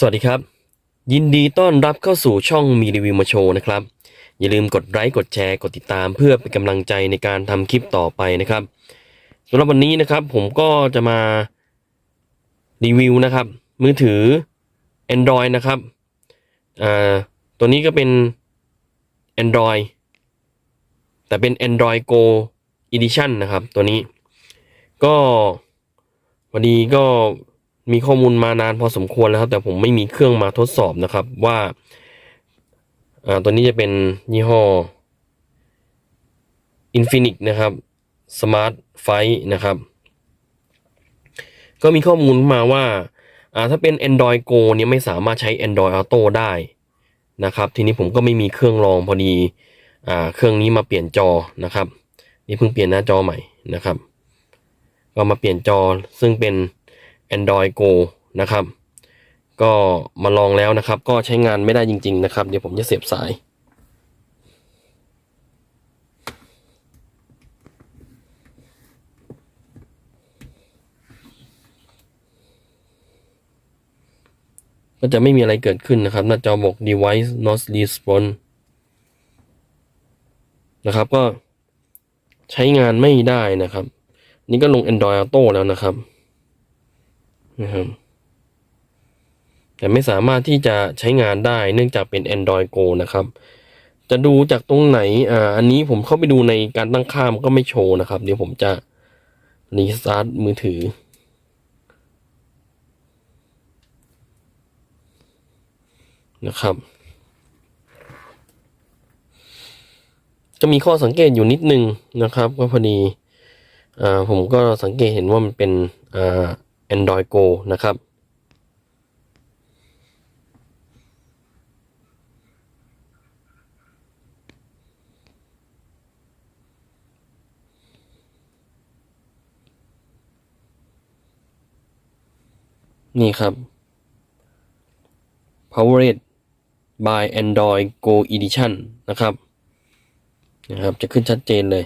สวัสดีครับ ยินดีต้อนรับเข้าสู่ช่องมีรีวิวมาโชว์นะครับ อย่าลืมกดไลค์กดแชร์กดติดตามเพื่อเป็นกำลังใจในการทำคลิปต่อไปนะครับสำหรับวันนี้นะครับผมก็จะมารีวิวนะครับ มือถือ Android นะครับอ่าตัวนี้ก็เป็น Android แต่เป็น Android Go Edition นะครับ ตัวนี้ ก็พอดีก็ มีข้อมูลมานานพอสมควรแล้วครับ แต่ผมไม่มีเครื่องมาทดสอบนะครับว่าอ่าตัวนี้จะเป็นยี่ห้อ Infinix นะครับ Smart f i นะครับ ก็มีข้อมูลมาว่าอ่าถ้าเป็น Android Go เนี่ยไม่สามารถใช้ Android Auto ได้นะครับ ทีนี้ผมก็ไม่มีเครื่องรองพอดีอ่าเครื่องนี้มาเปลี่ยนจอนะครับนี่เพิ่งเปลี่ยนหน้าจอใหม่นะครับ ก็มาเปลี่ยนจอซึ่งเป็น Android Go นะครับ ก็มาลองแล้วนะครับ ก็ใช้งานไม่ได้จริง ๆ นะครับ เดี๋ยวผมจะเสียบสายก็จะไม่มีอะไรเกิดขึ้นนะครับ หน้าจอบอก device not response นะครับก็ใช้งานไม่ได้นะครับ นี่ก็ลง Android Auto แล้วนะครับ นะครับแต่ไม่สามารถที่จะใช้งานได้เนื่องจากเป็น Android Go นะครับ จะดูจากตรงไหนอ่าอันนี้ผมเข้าไปดูในการตั้งค่ามันก็ไม่โชว์นะครับ เดี๋ยวผมจะรีสตาร์ทมือถือ นะครับ จะมีข้อสังเกตอยู่นิดนึงนะครับ ก็พอดีอ่าผมก็สังเกตเห็นว่ามันเป็นอ่า Android Go นะครับ นี่ครับ Powered by Android Go Edition นะครับนะครับ จะขึ้นชัดเจนเลย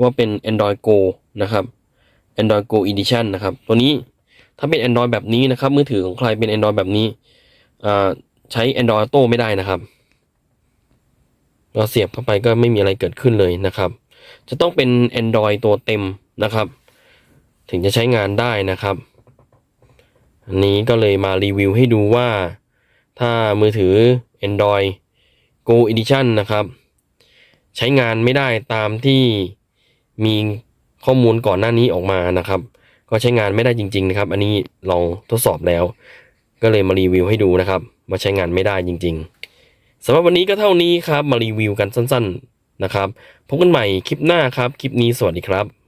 ว่าเป็น Android Go นะครับ Android Go Edition นะครับ ตัวนี้ถ้าเป็น Android แบบนี้นะครับ มือถือของใครเป็น Android แบบนี้ใช้ Android Auto ไม่ได้นะครับเราเสียบเข้าไปก็ไม่มีอะไรเกิดขึ้นเลยนะครับ จะต้องเป็น Android ตัวเต็มนะครับ ถึงจะใช้งานได้นะครับ อันนี้ก็เลยมารีวิวให้ดูว่า ถ้ามือถือ Android Go Edition นะครับ ใช้งานไม่ได้ตามที่มี ข้อมูลก่อนหน้านี้ออกมานะครับ ก็ใช้งานไม่ได้จริง ๆ นะครับ อันนี้ลองทดสอบแล้ว ก็เลยมารีวิวให้ดูนะครับว่าใช้งานไม่ได้จริง ๆสำหรับวันนี้ก็เท่านี้ครับมารีวิวกันสั้น ๆนะครับพบกันใหม่คลิปหน้าครับ คลิปนี้สวัสดีครับ